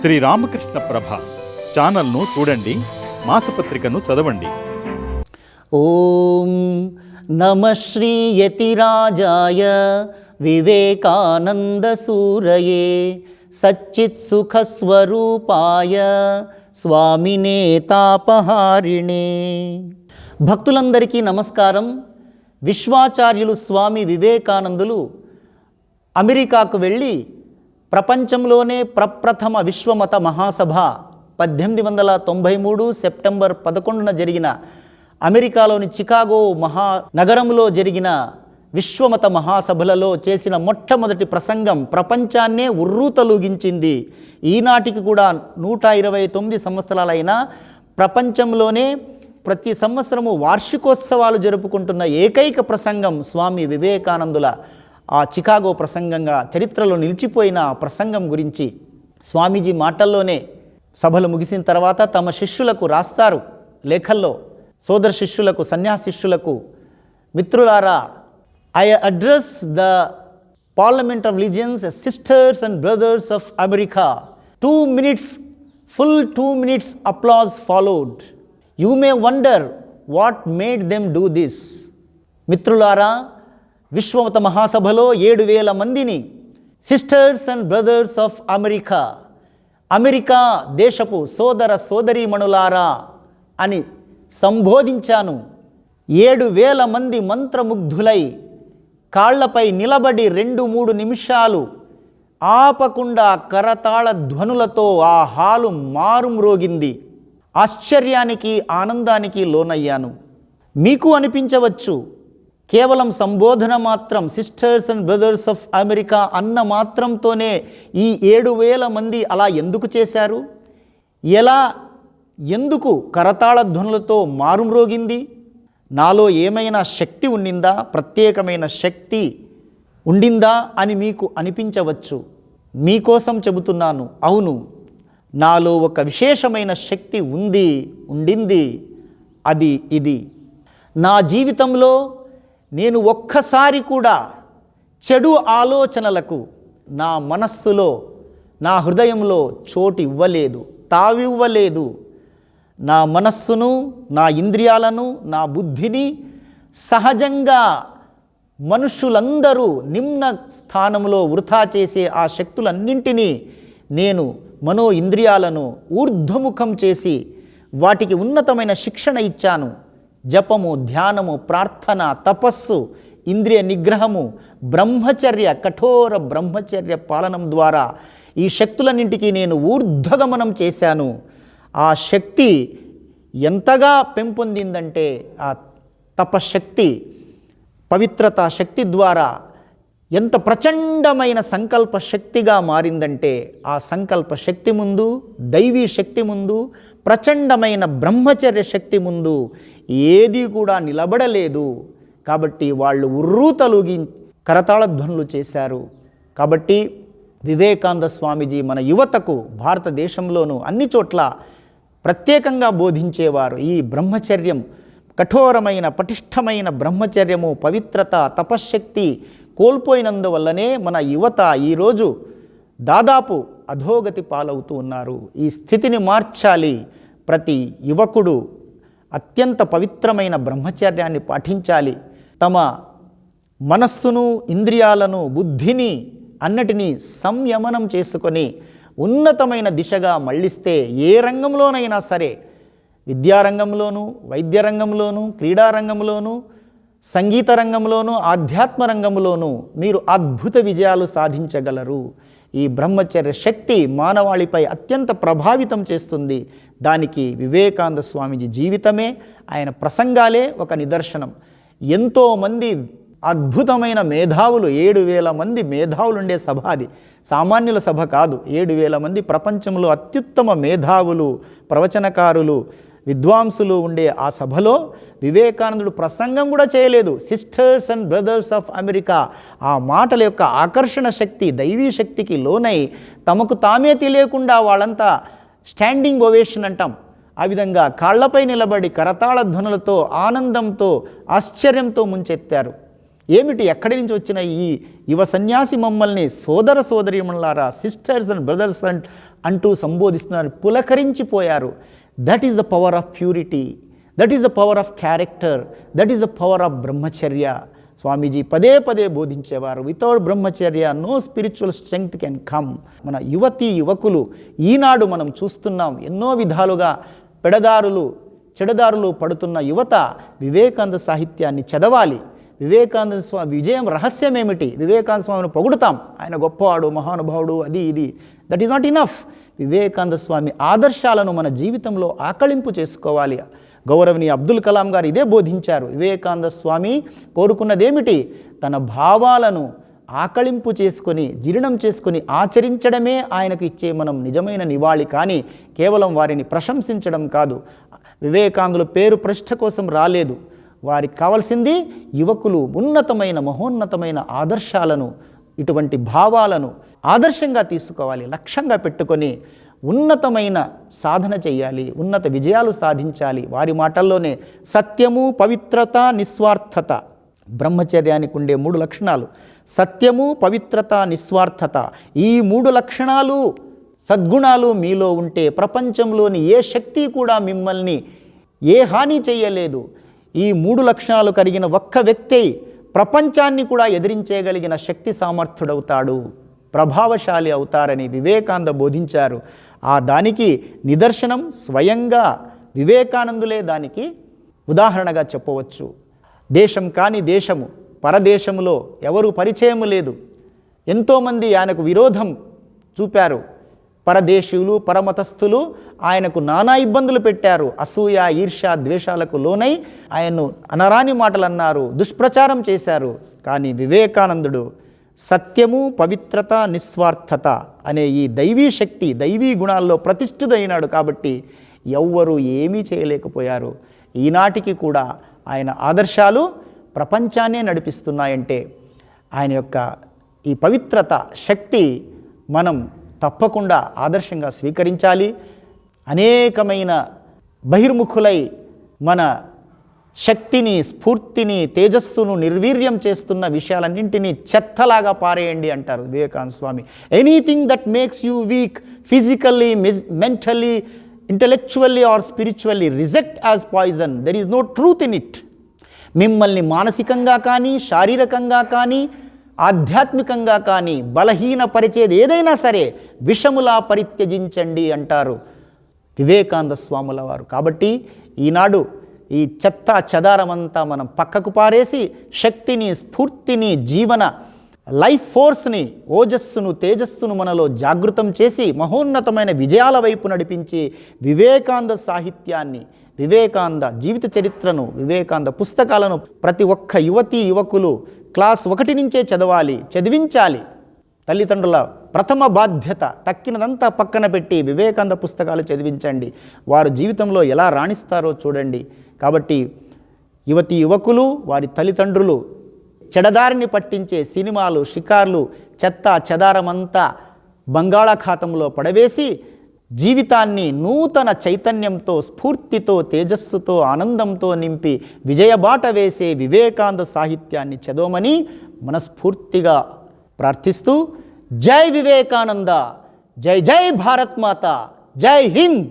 శ్రీ రామకృష్ణ ప్రభ ఛానల్ను చూడండి మాసపత్రికను చదవండి. ఓం నమ శ్రీయతిరాజాయ వివేకానందసూరయే సచ్చిత్సుఖస్వరూపాయ స్వామినే తాపహారిణే భక్తులందరికీ నమస్కారం. విశ్వాచార్యులు స్వామి వివేకానందులు అమెరికాకు వెళ్ళి ప్రపంచంలోనే ప్రప్రథమ విశ్వమత మహాసభ పద్దెనిమిది వందల తొంభై మూడు సెప్టెంబర్ పదకొండున జరిగిన అమెరికాలోని చికాగో మహా నగరంలో జరిగిన విశ్వమత మహాసభలలో చేసిన మొట్టమొదటి ప్రసంగం ప్రపంచాన్నే ఉర్రూతలూగించింది. ఈనాటికి కూడా నూట ఇరవై తొమ్మిది సంవత్సరాలైన ప్రపంచంలోనే ప్రతి సంవత్సరము వార్షికోత్సవాలు జరుపుకుంటున్న ఏకైక ప్రసంగం స్వామి వివేకానందుల ఆ చికాగో ప్రసంగంగా చరిత్రలో నిలిచిపోయిన ఆ ప్రసంగం గురించి స్వామీజీ మాటల్లోనే సభలు ముగిసిన తర్వాత తమ శిష్యులకు రాస్తారు. లేఖల్లో సోదర శిష్యులకు సన్యాసిష్యులకు మిత్రులారా I address the parliament of religions sisters and brothers of America two minutes full two minutes applause followed you may wonder what made them do this మిత్రులారా విశ్వమత మహాసభలో ఏడు వేల మందిని sisters and brothers of America America దేశపు సోదర సోదరీమణులారా అని సంబోధించాను. ఏడు వేల మంది మంత్రముగ్ధులై కాళ్ళపై నిలబడి రెండు మూడు నిమిషాలు ఆపకుండా కరతాళ ధ్వనులతో ఆ హాలు మారుమ్రోగింది. ఆశ్చర్యానికి ఆనందానికి లోనయ్యాను. మీకు అనిపించవచ్చు కేవలం సంబోధన మాత్రం sisters and brothers of America అన్న మాత్రంతోనే ఈ ఏడు వేల మంది అలా ఎందుకు చేశారు? ఎలా ఎందుకు కరతాళ ధ్వనులతో మారుమ్రోగింది నాలో ఏమైనా శక్తి ఉండిందా? ప్రత్యేకమైన శక్తి ఉండిందా అని మీకు అనిపించవచ్చు. మీకోసం చెబుతున్నాను. అవును నాలో ఒక విశేషమైన శక్తి ఉంది ఉండింది. అది ఇది. నా జీవితంలో నేను ఒక్కసారి కూడా చెడు ఆలోచనలకు నా మనస్సులో నా హృదయంలో చోటు ఇవ్వలేదు తావివ్వలేదు. నా మనస్సును నా ఇంద్రియాలను నా బుద్ధిని సహజంగా మనుషులందరూ నిమ్న స్థానంలో వృథా చేసే ఆ శక్తులన్నింటినీ నేను మనో ఇంద్రియాలను ఊర్ధ్వముఖం చేసి వాటికి ఉన్నతమైన శిక్షణ ఇచ్చాను. జపము ధ్యానము ప్రార్థన తపస్సు ఇంద్రియ నిగ్రహము బ్రహ్మచర్య కఠోర బ్రహ్మచర్య పాలనం ద్వారా ఈ శక్తులన్నింటికి నేను ఊర్ధ్వగమనం చేశాను. ఆ శక్తి ఎంతగా పెంపొందిందంటే ఆ తపశక్తి పవిత్రత శక్తి ద్వారా ఎంత ప్రచండమైన సంకల్ప శక్తిగా మారిందంటే ఆ సంకల్ప శక్తి ముందు దైవీ శక్తి ముందు ప్రచండమైన బ్రహ్మచర్య శక్తి ముందు ఏది కూడా నిలబడలేదు. కాబట్టి వాళ్ళు ఉర్రూతలుగి కరతాళ ధ్వనులు చేశారు. కాబట్టి వివేకానంద స్వామీజీ మన యువతకు భారతదేశంలోనూ అన్ని చోట్ల ప్రత్యేకంగా బోధించేవారు. ఈ బ్రహ్మచర్యం కఠోరమైన పటిష్టమైన బ్రహ్మచర్యము పవిత్రత తపశ్శక్తి కోల్పోయినందువల్లనే మన యువత ఈరోజు దాదాపు అధోగతి పాలవుతూ ఉన్నారు. ఈ స్థితిని మార్చాలి ప్రతి యువకుడు. అత్యంత పవిత్రమైన బ్రహ్మచర్యాన్ని పాటించాలి. తమ మనస్సును ఇంద్రియాలను బుద్ధిని అన్నిటినీ సంయమనం చేసుకొని ఉన్నతమైన దిశగా మళ్ళిస్తే ఏ రంగంలోనైనా సరే విద్యారంగంలోనూ వైద్య రంగంలోనూ క్రీడారంగంలోనూ సంగీత రంగంలోనూ ఆధ్యాత్మ రంగంలోనూ మీరు అద్భుత విజయాలు సాధించగలరు. ఈ బ్రహ్మచర్య శక్తి మానవాళిపై అత్యంత ప్రభావితం చేస్తుంది. దానికి వివేకానంద స్వామీజీ జీవితమే ఆయన ప్రసంగాలే ఒక నిదర్శనం. ఎంతోమంది అద్భుతమైన మేధావులు ఏడు వేల మంది మేధావులు ఉండే సభ అది. సామాన్యుల సభ కాదు ఏడు వేల మంది ప్రపంచంలో అత్యుత్తమ మేధావులు ప్రవచనకారులు విద్వాంసులు ఉండే ఆ సభలో వివేకానందుడు ప్రసంగం కూడా చేయలేదు. Sisters and brothers of America ఆ మాటల యొక్క ఆకర్షణ శక్తి దైవీ శక్తికి లోనై తమకు తామే తెలియకుండా వాళ్ళంతా స్టాండింగ్ ఓవేషన్ అంటాం. ఆ విధంగా కాళ్ళపై నిలబడి కరతాళ ధ్వనులతో ఆనందంతో ఆశ్చర్యంతో ముంచెత్తారు. ఏమిటి ఎక్కడి నుంచి వచ్చిన ఈ యువ సన్యాసి మమ్మల్ని సోదర సోదరిమణులారా సిస్టర్స్ అండ్ బ్రదర్స్ అండ్ అంటూ సంబోధిస్తున్నారు. పులకరించిపోయారు. That is the power of purity that is the power of character that is the power of brahmacharya Swamiji పదే పదే బోధించేవారు without brahmacharya no spiritual strength can come మన యువతి యువకులు ఈనాడు మనం చూస్తున్నాం ఎన్నో విధాలుగా పెడదారులు చెడదారులు పడుతున్న యువత వివేకానంద సాహిత్యాన్ని చదవాలి. వివేకానంద స్వామి విజయం రహస్యం ఏమిటి వివేకానంద స్వామిని పొగుడుతాం. ఆయన గొప్పవాడు మహానుభావుడు అది ఇది. That is not enough Vivekananda Swami ఆదర్శాలను మన జీవితంలో ఆకళింపు చేసుకోవాలి. గౌరవనీయ అబ్దుల్ కలాం గారు ఇదే బోధించారు. వివేకానంద స్వామి కోరుకున్నదేమిటి? తన భావాలను ఆకళింపు చేసుకొని జీర్ణం చేసుకొని ఆచరించడమే ఆయనకు ఇచ్చే మనం నిజమైన నివాళి. కానీ కేవలం వారిని ప్రశంసించడం కాదు. వివేకానందుల పేరు ప్రతిష్ఠ కోసం రాలేదు. వారికి కావాల్సింది యువకులు ఉన్నతమైన మహోన్నతమైన ఆదర్శాలను ఇటువంటి భావాలను ఆదర్శంగా తీసుకోవాలి లక్ష్యంగా పెట్టుకొని ఉన్నతమైన సాధన చేయాలి ఉన్నత విజయాలు సాధించాలి. వారి మాటల్లోనే సత్యము పవిత్రత నిస్వార్థత. బ్రహ్మచర్యానికి ఉండే మూడు లక్షణాలు. సత్యము పవిత్రత నిస్వార్థత. ఈ మూడు లక్షణాలు సద్గుణాలు మీలో ఉంటే ప్రపంచంలోని ఏ శక్తి కూడా మిమ్మల్ని ఏ హాని చేయలేదు. ఈ మూడు లక్షణాలు కలిగిన ఒక్క వ్యక్తి ప్రపంచాన్ని కూడా ఎదిరించేయగలిగిన శక్తి సామర్థ్యుడవుతాడు ప్రభావశాలి అవుతారని వివేకానంద బోధించారు. ఆ దానికి నిదర్శనం స్వయంగా వివేకానందులే దానికి ఉదాహరణగా చెప్పవచ్చు. దేశం కాని దేశము పరదేశములో ఎవరు పరిచయము లేదు. ఎంతోమంది ఆయనకు విరోధం చూపారు. పరదేశీయులు పరమతస్థులు ఆయనకు నానా ఇబ్బందులు పెట్టారు. అసూయ ఈర్ష ద్వేషాలకు లోనై ఆయన్ను అనరాని మాటలు అన్నారు దుష్ప్రచారం చేశారు. కానీ వివేకానందుడు సత్యము పవిత్రత నిస్వార్థత అనే ఈ దైవీ శక్తి దైవీ గుణాల్లో ప్రతిష్ఠితైనాడు కాబట్టి ఎవ్వరూ ఏమీ చేయలేకపోయారు. ఈనాటికి కూడా ఆయన ఆదర్శాలు ప్రపంచాన్నే నడిపిస్తున్నాయంటే ఆయన యొక్క ఈ పవిత్రత శక్తి మనం తప్పకుండా ఆదర్శంగా స్వీకరించాలి. అనేకమైన బహిర్ముఖులై మన శక్తిని స్ఫూర్తిని తేజస్సును నిర్వీర్యం చేస్తున్న విషయాలన్నింటినీ చెత్తలాగా పారేయండి అంటారు Vivekananda Swami. Anything that makes you weak physically mentally intellectually or spiritually reject as poison there is no truth in it మిమ్మల్ని మానసికంగా కానీ శారీరకంగా కానీ ఆధ్యాత్మికంగా కానీ బలహీనపరిచేది ఏదైనా సరే విషములా పరిత్యజించండి అంటారు వివేకానంద స్వాముల వారు. కాబట్టి ఈనాడు ఈ చెత్త చెదారమంతా మనం పక్కకు పారేసి శక్తిని స్ఫూర్తిని జీవన లైఫ్ ఫోర్స్ని ఓజస్సును తేజస్సును మనలో జాగృతం చేసి మహోన్నతమైన విజయాల వైపు నడిపించి వివేకాంద సాహిత్యాన్ని వివేకానంద జీవిత చరిత్రను వివేకాంద పుస్తకాలను ప్రతి ఒక్క యువతి యువకులు క్లాస్ ఒకటి నుంచే చదవాలి చదివించాలి. తల్లిదండ్రుల ప్రథమ బాధ్యత తక్కినదంతా పక్కన పెట్టి వివేకాంద పుస్తకాలు చదివించండి. వారు జీవితంలో ఎలా రాణిస్తారో చూడండి. కాబట్టి యువతి యువకులు వారి తల్లిదండ్రులు చెడదారిని పట్టించే సినిమాలు షికార్లు చెత్త చెదారమంతా బంగాళాఖాతంలో పడవేసి జీవితాన్ని నూతన చైతన్యంతో స్ఫూర్తితో తేజస్సుతో ఆనందంతో నింపి విజయబాట వేసే వివేకాంద సాహిత్యాన్ని చదవమని మనస్ఫూర్తిగా ప్రార్థిస్తూ జై వివేకానంద జై జై భారత్ మాత జై హింద్!